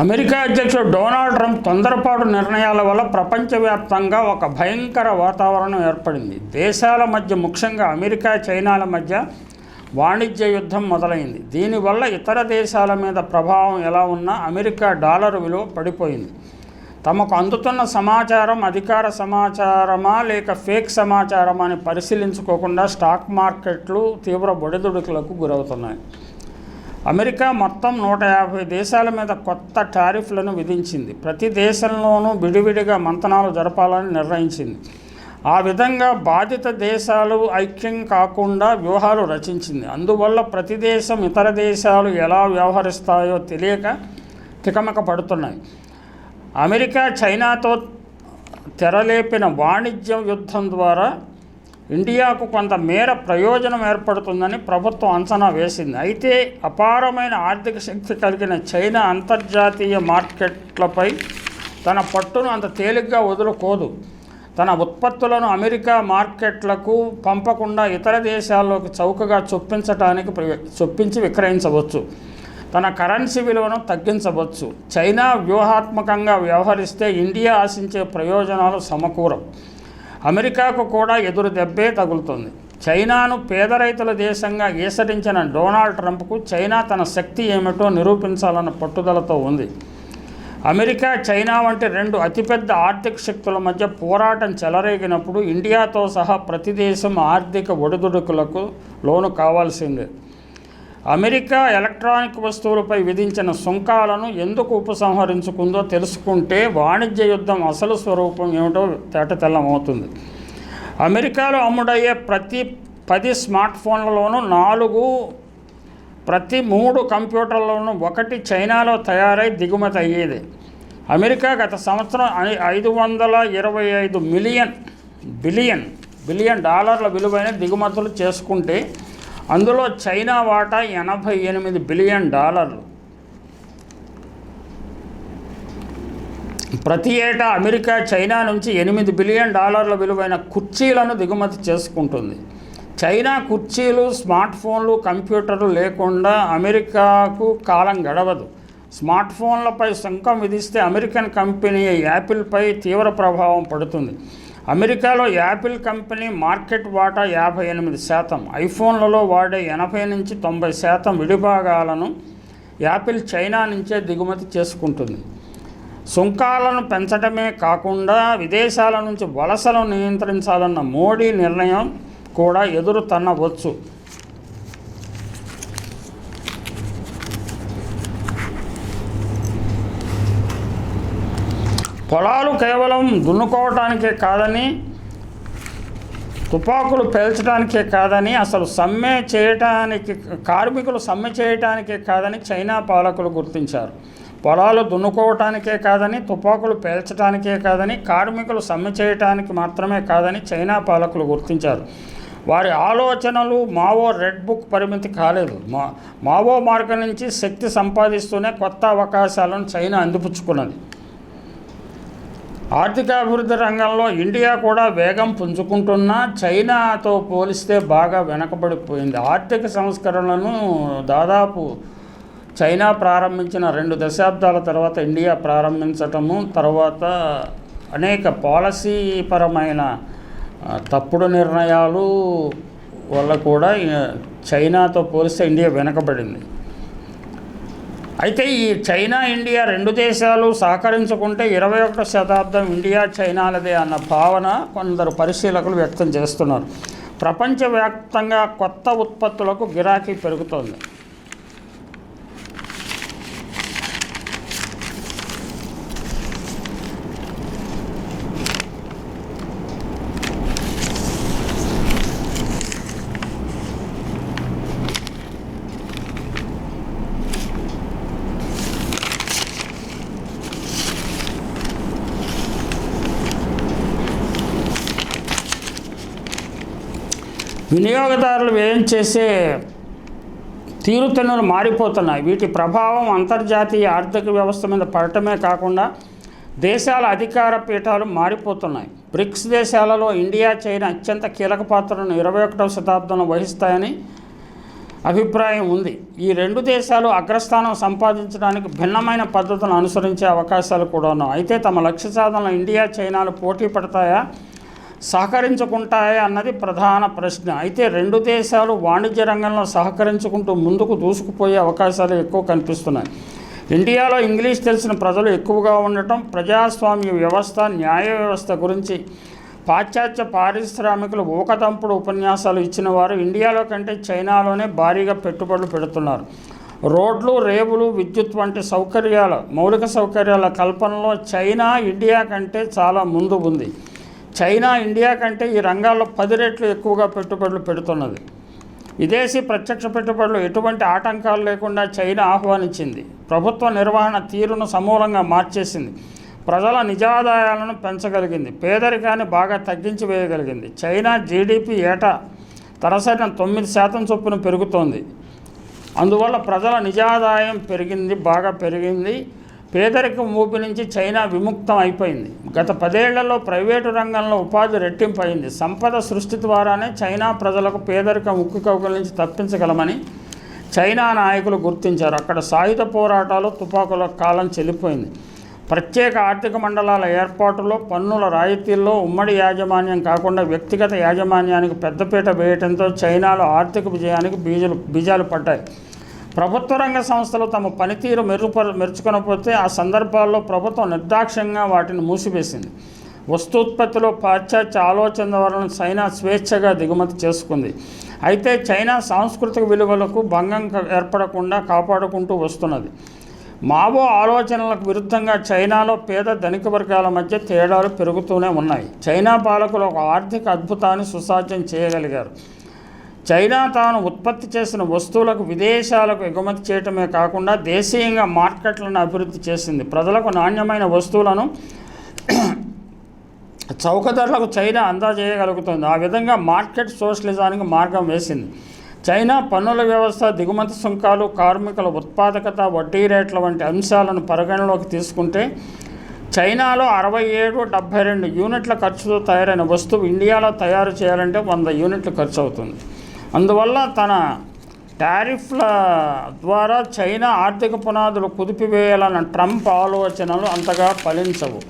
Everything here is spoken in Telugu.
అమెరికా అధ్యక్షుడు డొనాల్డ్ ట్రంప్ తొందరపాటు నిర్ణయాల వల్ల ప్రపంచవ్యాప్తంగా ఒక భయంకర వాతావరణం ఏర్పడింది. దేశాల మధ్య ముఖ్యంగా అమెరికా చైనాల మధ్య వాణిజ్య యుద్ధం మొదలైంది. దీనివల్ల ఇతర దేశాల మీద ప్రభావం ఎలా ఉన్నా అమెరికా డాలర్ విలువ పడిపోయింది. తమకు అందుతున్న సమాచారం అధికార సమాచారమా లేక ఫేక్ సమాచారమా అని పరిశీలించుకోకుండా స్టాక్ మార్కెట్లు తీవ్ర ఒడిదుడుకులకు గురవుతున్నాయి. అమెరికా మొత్తం నూట యాభై దేశాల మీద కొత్త టారిఫ్లను విధించింది. ప్రతి దేశంలోనూ విడివిడిగా మంతనాలు జరపాలని నిర్ణయించింది. ఆ విధంగా బాధిత దేశాలు ఐక్యం కాకుండా వ్యూహాలు రచించింది. అందువల్ల ప్రతి దేశం ఇతర దేశాలు ఎలా వ్యవహరిస్తాయో తెలియక తికమక పడుతున్నాయి. అమెరికా చైనాతో తెరలేపిన వాణిజ్య యుద్ధం ద్వారా ఇండియాకు కొంత మేర ప్రయోజనం ఏర్పడుతుందని ప్రభుత్వం అంచనా వేసింది. అయితే అపారమైన ఆర్థిక శక్తి కలిగిన చైనా అంతర్జాతీయ మార్కెట్లపై తన పట్టును అంత తేలిగ్గా వదులుకోదు. తన ఉత్పత్తులను అమెరికా మార్కెట్లకు పంపకుండా ఇతర దేశాల్లోకి చౌకగా చొప్పించడానికి చొప్పించి విక్రయించవచ్చు. తన కరెన్సీ విలువను తగ్గించవచ్చు. చైనా వ్యూహాత్మకంగా వ్యవహరిస్తే ఇండియా ఆశించే ప్రయోజనాలు సమకూరం. అమెరికాకు కూడా ఎదురు దెబ్బే తగులుతుంది. చైనాను పేద రైతుల దేశంగా ఈసరించిన డొనాల్డ్ ట్రంప్కు చైనా తన శక్తి ఏమిటో నిరూపించాలన్న పట్టుదలతో ఉంది. అమెరికా చైనా వంటి రెండు అతిపెద్ద ఆర్థిక శక్తుల మధ్య పోరాటం చెలరేగినప్పుడు ఇండియాతో సహా ప్రతి దేశం ఆర్థిక ఒడిదుడుకులకు లోను కావాల్సిందే. అమెరికా ఎలక్ట్రానిక్ వస్తువులపై విధించిన సుంకాలను ఎందుకు ఉపసంహరించుకుందో తెలుసుకుంటే వాణిజ్య యుద్ధం అసలు స్వరూపం ఏమిటో తేటతెల్లమవుతుంది అమెరికాలో అమ్ముడయ్యే ప్రతి పది స్మార్ట్ ఫోన్లలోనూ నాలుగు ప్రతి మూడు కంప్యూటర్లలోనూ ఒకటి చైనాలో తయారై దిగుమతి అయ్యేది. అమెరికా గత సంవత్సరం ఐ- ఐదు వందల ఇరవై ఐదు మిలియన్ బిలియన్ బిలియన్ డాలర్ల విలువైన దిగుమతులు చేసుకుంటే అందులో చైనా వాటా ఎనభై ఎనిమిది బిలియన్ డాలర్లు. ప్రతి ఏటా అమెరికా చైనా నుంచి ఎనిమిది బిలియన్ డాలర్ల విలువైన కుర్చీలను దిగుమతి చేసుకుంటుంది. చైనా కుర్చీలు స్మార్ట్ ఫోన్లు కంప్యూటర్లు లేకుండా అమెరికాకు కాలం గడవదు. స్మార్ట్ ఫోన్లపై సుంకం విధిస్తే అమెరికన్ కంపెనీ యాపిల్పై తీవ్ర ప్రభావం పడుతుంది. అమెరికాలో యాపిల్ కంపెనీ మార్కెట్ వాటా యాభై ఎనిమిది శాతం ఐఫోన్లలో వాడే ఎనభై నుంచి తొంభై శాతం విడిభాగాలను యాపిల్ చైనా నుంచే దిగుమతి చేసుకుంటుంది. సుంకాలను పెంచడమే కాకుండా విదేశాల నుంచి వలసలను నియంత్రించాలన్న మోడీ నిర్ణయం కూడా ఎదురు తన్నవచ్చు పొలాలు కేవలం దున్నుకోవటానికే కాదని తుపాకులు పేల్చడానికే కాదని అసలు సమ్మె చేయటానికి కార్మికులు సమ్మె చేయటానికే కాదని చైనా పాలకులు గుర్తించారు. పొలాలు దున్నుకోవటానికే కాదని తుపాకులు పేల్చడానికే కాదని కార్మికులు సమ్మె చేయటానికి మాత్రమే కాదని చైనా పాలకులు గుర్తించారు. వారి ఆలోచనలు మావో రెడ్ బుక్ పరిమితి కాలేదు. మా మావో మార్గం నుంచి శక్తి సంపాదిస్తూనే కొత్త అవకాశాలను చైనా అందిపుచ్చుకున్నది. ఆర్థికాభివృద్ధి రంగంలో ఇండియా కూడా వేగం పుంజుకుంటున్నా చైనాతో పోలిస్తే బాగా వెనకబడిపోయింది. ఆర్థిక సంస్కరణలను దాదాపు చైనా ప్రారంభించిన రెండు దశాబ్దాల తర్వాత ఇండియా ప్రారంభించటము తర్వాత అనేక పాలసీ పరమైన తప్పుడు నిర్ణయాలు వల్ల కూడా చైనాతో పోలిస్తే ఇండియా వెనకబడింది. అయితే ఈ చైనా ఇండియా రెండు దేశాలు సహకరించుకుంటే ఇరవై ఒకటో శతాబ్దం ఇండియా చైనాలదే అన్న భావన కొందరు పరిశీలకులు వ్యక్తం చేస్తున్నారు. ప్రపంచవ్యాప్తంగా కొత్త ఉత్పత్తులకు గిరాకీ పెరుగుతోంది. వినియోగదారులు వ్యయం చేసే తీరుతెన్నులు మారిపోతున్నాయి. వీటి ప్రభావం అంతర్జాతీయ ఆర్థిక వ్యవస్థ మీద పడటమే కాకుండా దేశాల అధికార పీఠాలు మారిపోతున్నాయి. బ్రిక్స్ దేశాలలో ఇండియా చైనా అత్యంత కీలక పాత్రను ఇరవై ఒకటవ శతాబ్దంలో వహిస్తాయని అభిప్రాయం ఉంది. ఈ రెండు దేశాలు అగ్రస్థానం సంపాదించడానికి భిన్నమైన పద్ధతులను అనుసరించే అవకాశాలు కూడా ఉన్నాయి. అయితే తమ లక్ష్య సాధనలో ఇండియా చైనాలు పోటీ పడతాయా? సహకరించుకుంటాయా అన్నది ప్రధాన ప్రశ్న. అయితే రెండు దేశాలు వాణిజ్య రంగంలో సహకరించుకుంటూ ముందుకు దూసుకుపోయే అవకాశాలు ఎక్కువ కనిపిస్తున్నాయి. ఇండియాలో ఇంగ్లీష్ తెలిసిన ప్రజలు ఎక్కువగా ఉండటం ప్రజాస్వామ్య వ్యవస్థ న్యాయ వ్యవస్థ గురించి పాశ్చాత్య పారిశ్రామికులు ఊకదంపుడు ఉపన్యాసాలు ఇచ్చిన వారు ఇండియాలో కంటే చైనాలోనే భారీగా పెట్టుబడులు పెడుతున్నారు. రోడ్లు రేవులు విద్యుత్ వంటి సౌకర్యాల మౌలిక సౌకర్యాల కల్పనలో చైనా ఇండియా కంటే చాలా ముందు ఉంది. చైనా ఇండియా కంటే ఈ రంగాల్లో పది రెట్లు ఎక్కువగా పెట్టుబడులు పెడుతున్నది. విదేశీ ప్రత్యక్ష పెట్టుబడులు ఎటువంటి ఆటంకాలు లేకుండా చైనా ఆహ్వానించింది. ప్రభుత్వ నిర్వహణ తీరును సమూలంగా మార్చేసింది. ప్రజల నిజాదాయాలను పెంచగలిగింది. పేదరికాన్ని బాగా తగ్గించి వేయగలిగింది చైనా జీడిపి ఏటా తలసరిన తొమ్మిది శాతం చొప్పున పెరుగుతోంది. అందువల్ల ప్రజల నిజాదాయం పెరిగింది బాగా పెరిగింది. పేదరికం ఊపి నుంచి చైనా విముక్తం అయిపోయింది. గత పదేళ్ళలో ప్రైవేటు రంగంలో ఉపాధి రెట్టింపు అయింది సంపద సృష్టి ద్వారానే చైనా ప్రజలకు పేదరికం ఉక్కు కౌకల నుంచి తప్పించగలమని చైనా నాయకులు గుర్తించారు. అక్కడ సాయుధ పోరాటాలు తుపాకుల కాలం చెల్లిపోయింది. ప్రత్యేక ఆర్థిక మండలాల ఏర్పాటులో పన్నుల రాయితీల్లో ఉమ్మడి యాజమాన్యం కాకుండా వ్యక్తిగత యాజమాన్యానికి పెద్దపీట వేయడంతో చైనాలో ఆర్థిక విజయానికి బీజలు బీజాలు పడ్డాయి. ప్రభుత్వ రంగ సంస్థలు తమ పనితీరు మెరుగుపర మెరుచుకొనకపోతే ఆ సందర్భాల్లో ప్రభుత్వం నిర్దాక్ష్యంగా వాటిని మూసివేసింది. వస్తూత్పత్తిలో పాశ్చాత్య ఆలోచన వలన చైనా స్వేచ్ఛగా దిగుమతి చేసుకుంది. అయితే చైనా సాంస్కృతిక విలువలకు భంగం క- ఏర్పడకుండా కాపాడుకుంటూ వస్తున్నది. మావో ఆలోచనలకు విరుద్ధంగా చైనాలో పేద ధనిక వర్గాల మధ్య తేడాలు పెరుగుతూనే ఉన్నాయి. చైనా పాలకులు ఒక ఆర్థిక అద్భుతాన్ని సుసాధ్యం చేయగలిగారు. చైనా తాను ఉత్పత్తి చేసిన వస్తువులకు విదేశాలకు ఎగుమతి చేయటమే కాకుండా దేశీయంగా మార్కెట్లను అభివృద్ధి చేసింది. ప్రజలకు నాణ్యమైన వస్తువులను చౌక ధరలకు చైనా అందజేయగలుగుతుంది. ఆ విధంగా మార్కెట్ సోషలిజానికి మార్గం వేసింది. చైనా పన్నుల వ్యవస్థ దిగుమతి సుంకాలు కార్మికుల ఉత్పాదకత వడ్డీ రేట్ల వంటి అంశాలను పరిగణలోకి తీసుకుంటే చైనాలో అరవై ఏడు డెబ్బై రెండు యూనిట్ల ఖర్చుతో తయారైన వస్తువు ఇండియాలో తయారు చేయాలంటే వంద యూనిట్లు ఖర్చు అవుతుంది అందువల్ల తన టారిఫ్ల ద్వారా చైనా ఆర్థిక పునాదులు కుదిపివేయాలన్న ట్రంప్ ఆలోచనలు అంతగా ఫలించవు.